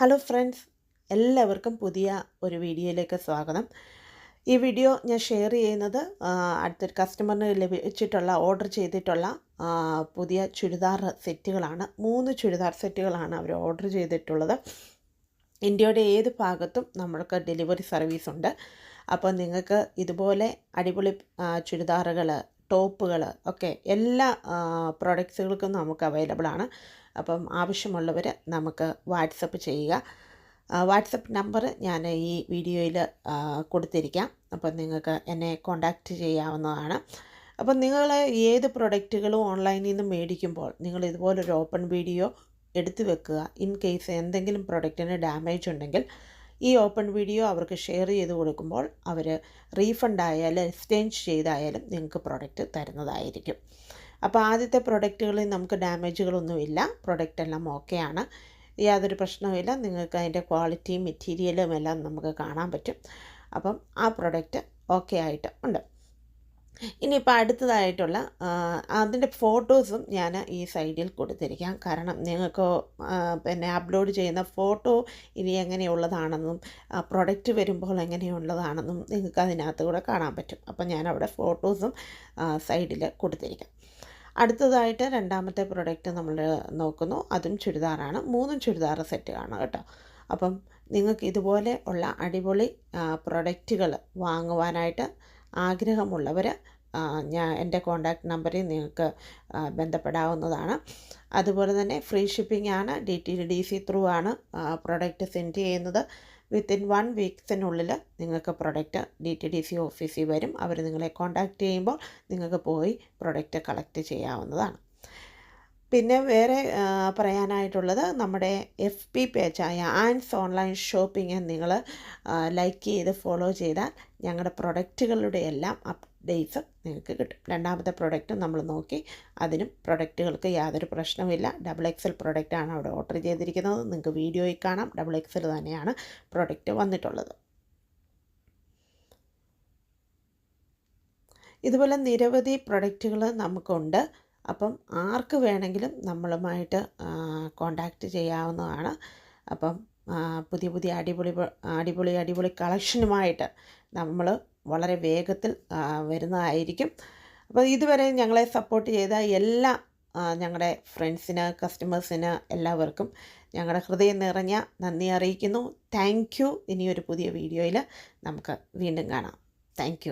Hello friends എല്ലാവർക്കും പുതിയ ഒരു വീഡിയോയിലേക്ക് സ്വാഗതം. ഈ വീഡിയോ ഞാൻ ഷെയർ ചെയ്യുന്നത് അടുത്തൊരു കസ്റ്റമറിന് ലഭിച്ചിട്ടുള്ള ഓർഡർ ചെയ്തിട്ടുള്ള പുതിയ ചുരിദാർ സെറ്റുകളാണ്. മൂന്ന് ചുരിദാർ സെറ്റുകളാണ് അവർ ഓർഡർ ചെയ്തിട്ടുള്ളത്. ഇന്ത്യയുടെ ഏത് ഭാഗത്തും നമ്മൾക്ക് ഡെലിവറി സർവീസ് ഉണ്ട്. അപ്പോൾ നിങ്ങൾക്ക് ഇതുപോലെ അടിപൊളി ചുരിദാറുകൾ ടോപ്പുകൾ ഒക്കെ എല്ലാ പ്രോഡക്റ്റ്സുകൾക്കും നമുക്ക് അവൈലബിൾ ആണ് അപ്പം ആവശ്യമുള്ളവർ നമുക്ക് വാട്സപ്പ് ചെയ്യുക. വാട്സപ്പ് നമ്പർ ഞാൻ ഈ വീഡിയോയിൽ കൊടുത്തിരിക്കാം. അപ്പം നിങ്ങൾക്ക് എന്നെ കോണ്ടാക്റ്റ് ചെയ്യാവുന്നതാണ്. അപ്പം നിങ്ങൾ ഏത് പ്രൊഡക്റ്റുകളും ഓൺലൈനിൽ നിന്ന് മേടിക്കുമ്പോൾ നിങ്ങൾ ഇതുപോലൊരു ഓപ്പൺ വീഡിയോ എടുത്തു വെക്കുക. ഇൻ കേസ് എന്തെങ്കിലും പ്രൊഡക്റ്റിന് ഡാമേജ് ഉണ്ടെങ്കിൽ ഈ ഓപ്പൺ വീഡിയോ അവർക്ക് ഷെയർ ചെയ്ത് കൊടുക്കുമ്പോൾ അവർ റീഫണ്ട് ആയാലും എക്സ്ചേഞ്ച് ചെയ്തായാലും നിങ്ങൾക്ക് പ്രോഡക്റ്റ് തരുന്നതായിരിക്കും. അപ്പോൾ ആദ്യത്തെ പ്രൊഡക്റ്റുകളിൽ നമുക്ക് ഡാമേജുകളൊന്നുമില്ല. പ്രൊഡക്റ്റ് എല്ലാം ഓക്കെയാണ് യാതൊരു പ്രശ്നവുമില്ല. നിങ്ങൾക്ക് അതിന്റെ ക്വാളിറ്റിയും മെറ്റീരിയലും എല്ലാം നമുക്ക് കാണാൻ പറ്റും. അപ്പം ആ പ്രൊഡക്റ്റ് ഓക്കെ ആയിട്ട് ഉണ്ട്. ഇനിയിപ്പോൾ അടുത്തതായിട്ടുള്ള അതിന്റെ ഫോട്ടോസും ഞാൻ ഈ സൈഡിൽ കൊടുത്തിരിക്കാം. കാരണം നിങ്ങൾക്ക് പിന്നെ അപ്ലോഡ് ചെയ്യുന്ന ഫോട്ടോ ഇനി എങ്ങനെയുള്ളതാണെന്നും പ്രൊഡക്റ്റ് വരുമ്പോൾ എങ്ങനെയുള്ളതാണെന്നും നിങ്ങൾക്ക് അതിനകത്ത് കൂടെ കാണാൻ പറ്റും. അപ്പോൾ ഞാൻ അവിടെ ഫോട്ടോസും സൈഡിൽ കൊടുത്തിരിക്കാം. അടുത്തതായിട്ട് രണ്ടാമത്തെ പ്രൊഡക്റ്റ് നമ്മൾ നോക്കുന്നു. അതും ചുരിദാറാണ്. മൂന്നും ചുരിദാർ ആണ് കേട്ടോ. അപ്പം നിങ്ങൾക്ക് ഇതുപോലെ ഉള്ള അടിപൊളി പ്രൊഡക്റ്റുകൾ വാങ്ങുവാനായിട്ട് ആഗ്രഹമുള്ളവർ ഞാൻ എന്റെ കോൺടാക്റ്റ് നമ്പറിൽ നിങ്ങൾക്ക് ബന്ധപ്പെടാവുന്നതാണ്. അതുപോലെ തന്നെ ഫ്രീ ഷിപ്പിംഗ് ആണ് D T D C through ആണ് പ്രൊഡക്റ്റ് സെൻഡ് ചെയ്യുന്നത്. വിത്തിൻ വൺ വീക്സിനുള്ളിൽ നിങ്ങൾക്ക് product D T D C ഓഫീസിൽ വരും. അവർ നിങ്ങളെ കോൺടാക്റ്റ് ചെയ്യുമ്പോൾ നിങ്ങൾക്ക് പോയി പ്രൊഡക്റ്റ് കളക്ട് ചെയ്യാവുന്നതാണ്. പിന്നെ വേറെ പറയാനായിട്ടുള്ളത് നമ്മുടെ എഫ് പി പേജായ ആൻസ് ഓൺലൈൻ ഷോപ്പിംഗ് നിങ്ങൾ ലൈക്ക് ചെയ്ത് ഫോളോ ചെയ്താൽ ഞങ്ങളുടെ പ്രൊഡക്റ്റുകളുടെ എല്ലാം അപ്ഡേറ്റ്സ് നിങ്ങൾക്ക് കിട്ടും. രണ്ടാമത്തെ പ്രൊഡക്റ്റ് നമ്മൾ നോക്കി അതിനും പ്രൊഡക്റ്റുകൾക്ക് യാതൊരു പ്രശ്നവുമില്ല. ഡബിൾ എക്സൽ പ്രൊഡക്റ്റാണ് അവിടെ ഓർഡർ ചെയ്തിരിക്കുന്നത്. നിങ്ങൾക്ക് വീഡിയോയിൽ കാണാം. ഡബിൾ എക്സൽ തന്നെയാണ് പ്രൊഡക്റ്റ് വന്നിട്ടുള്ളത്. ഇതുപോലെ നിരവധി പ്രൊഡക്റ്റുകൾ നമുക്കുണ്ട്. അപ്പം ആർക്ക് വേണമെങ്കിലും നമ്മളുമായിട്ട് കോണ്ടാക്റ്റ് ചെയ്യാവുന്നതാണ്. അപ്പം പുതിയ പുതിയ അടിപൊളി അടിപൊളി അടിപൊളി കളക്ഷനുമായിട്ട് നമ്മൾ വളരെ വേഗത്തിൽ വരുന്നതായിരിക്കും. അപ്പോൾ ഇതുവരെ ഞങ്ങളെ സപ്പോർട്ട് ചെയ്ത എല്ലാ ഞങ്ങളുടെ ഫ്രണ്ട്സിന് കസ്റ്റമേഴ്സിന് എല്ലാവർക്കും ഞങ്ങളുടെ ഹൃദയം നിറഞ്ഞ നന്ദി അറിയിക്കുന്നു. താങ്ക് യു ഇനിയൊരു പുതിയ വീഡിയോയിൽ നമുക്ക് വീണ്ടും കാണാം. താങ്ക്